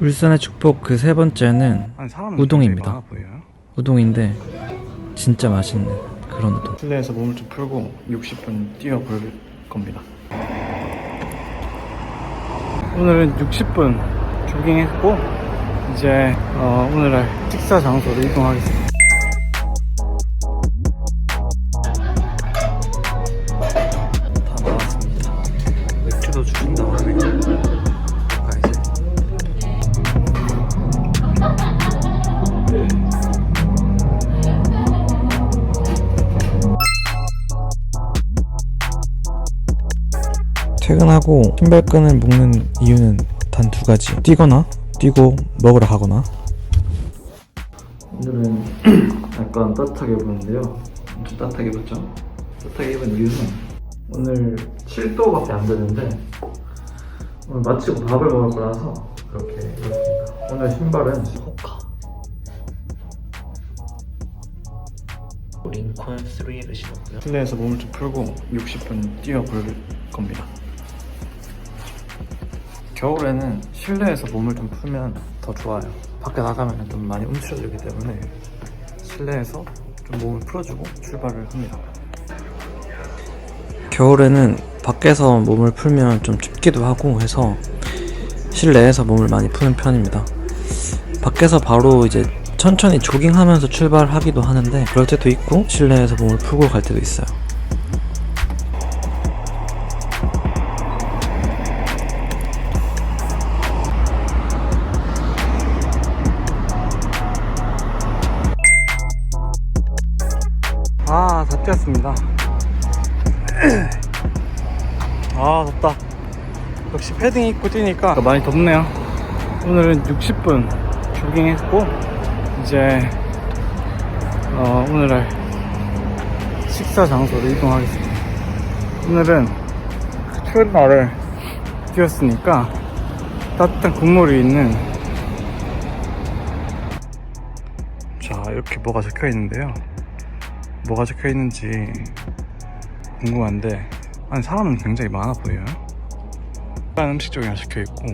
울산의 축복 그 세 번째는 우동입니다. 우동인데 진짜 맛있는 그런 우동. 실내에서 몸을 좀 풀고 60분 뛰어볼 겁니다. 오늘은 60분 조깅했고 이제 어, 오늘날 식사 장소로 이동하겠습니다. 다 퇴근하고 신발끈을 묶는 이유는 단 두 가지. 뛰거나 뛰고 먹으러 가거나. 오늘은 약간 따뜻하게 입었는데요. 엄청 따뜻하게 입었죠? 따뜻하게 입은 이유는 오늘 7도밖에 안 되는데 오늘 마치고 밥을 먹을 거라서 그렇게 입었습니다. 오늘 신발은 호카. 링컨 3를 신었고요. 실내에서 몸을 좀 풀고 60분 뛰어볼 겁니다. 겨울에는 실내에서 몸을 좀 풀면 더 좋아요. 밖에 나가면 좀 많이 움츠러들기 때문에 실내에서 좀 몸을 풀어주고 출발을 합니다. 겨울에는 밖에서 몸을 풀면 좀 춥기도 하고 해서 실내에서 몸을 많이 푸는 편입니다. 밖에서 바로 이제 천천히 조깅하면서 출발하기도 하는데 그럴 때도 있고 실내에서 몸을 풀고 갈 때도 있어요. 뛰었습니다. 아, 덥다. 역시 패딩 입고 뛰니까 많이 덥네요. 오늘은 60분 조깅했고, 이제, 어, 오늘날 식사 장소로 이동하겠습니다. 오늘은 추운 날을 뛰었으니까 따뜻한 국물이 있는 자, 이렇게 뭐가 적혀 있는데요. 뭐가 적혀 있는지 궁금한데 아니 사람은 굉장히 많아 보여요. 다른 음식 쪽이나 적혀 있고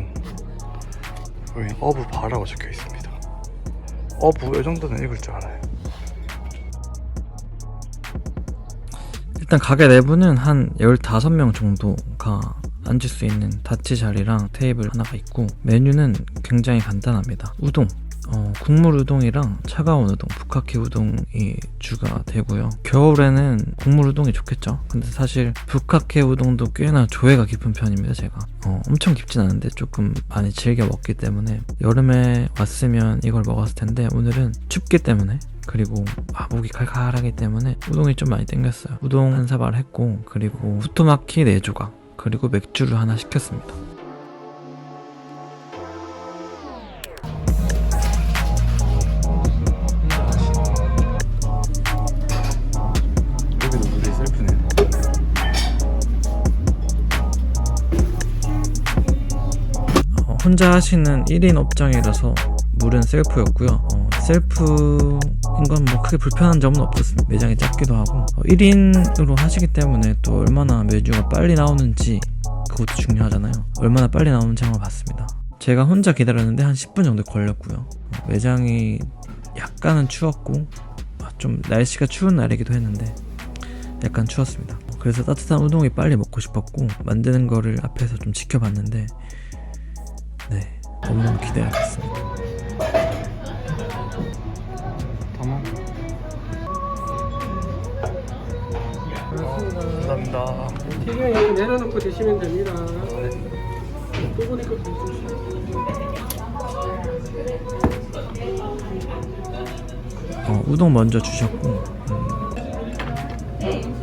여기 어부 바라고 적혀 있습니다. 어부 이 정도는 읽을 줄 알아요. 일단 가게 내부는 한 15명 정도가 앉을 수 있는 다치 자리랑 테이블 하나가 있고 메뉴는 굉장히 간단합니다. 우동, 어, 국물 우동이랑 차가운 우동, 북카케 우동이 주가 되고요. 겨울에는 국물 우동이 좋겠죠. 근데 사실 북카케 우동도 꽤나 조예가 깊은 편입니다. 제가 어, 엄청 깊진 않은데 조금 많이 즐겨 먹기 때문에 여름에 왔으면 이걸 먹었을 텐데 오늘은 춥기 때문에 그리고 아, 목이 칼칼하기 때문에 우동이 좀 많이 땡겼어요. 우동 한 사발 했고 그리고 후토마키 4조각 그리고 맥주를 하나 시켰습니다. 혼자 하시는 1인 업장이라서 물은 셀프였고요. 어, 셀프인 건 뭐 크게 불편한 점은 없었습니다. 매장이 작기도 하고 어, 1인으로 하시기 때문에 또 얼마나 메뉴가 빨리 나오는지 그것도 중요하잖아요. 얼마나 빨리 나오는지 한번 봤습니다. 제가 혼자 기다렸는데 한 10분 정도 걸렸고요. 어, 매장이 약간은 추웠고 아, 좀 날씨가 추운 날이기도 했는데 약간 추웠습니다. 그래서 따뜻한 우동이 빨리 먹고 싶었고 만드는 거를 앞에서 좀 지켜봤는데 네 너무너무 됐습니다. tamam. 감사합니다. 튀김 내려놓고 드시면 됩니다. 거 드시죠. 어, 우동 먼저 주셨고 음,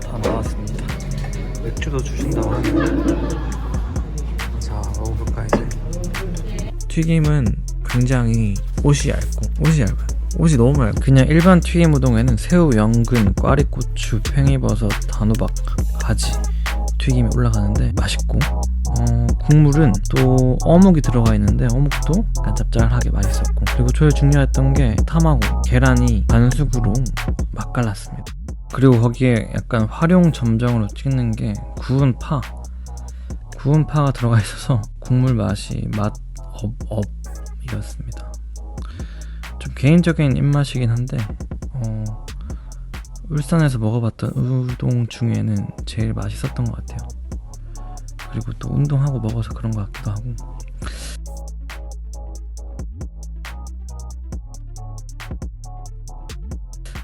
다 나왔습니다. 맥주도 주신다고 하네요. 튀김은 굉장히 옷이 얇고 옷이 얇아요. 옷이 너무 얇고 그냥 일반 튀김 우동에는 새우, 연근, 꽈리고추, 팽이버섯, 단호박, 가지 튀김이 올라가는데 맛있고 어, 국물은 또 어묵이 들어가 있는데 어묵도 짭짤하게 맛있었고 그리고 제일 중요했던 게 탐하고 계란이 반숙으로 맛깔났습니다. 그리고 거기에 약간 활용 점정으로 찍는 게 구운 파 구운 파가 들어가 있어서 국물 맛이 맛 업업이었습니다. 좀 개인적인 입맛이긴 한데 어, 울산에서 먹어봤던 우동 중에는 제일 맛있었던 것 같아요. 그리고 또 운동하고 먹어서 그런 것 같기도 하고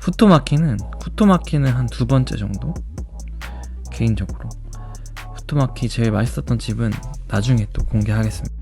후토마키는 후토마키는 한 두 번째 정도 개인적으로 후토마키 제일 맛있었던 집은 나중에 또 공개하겠습니다.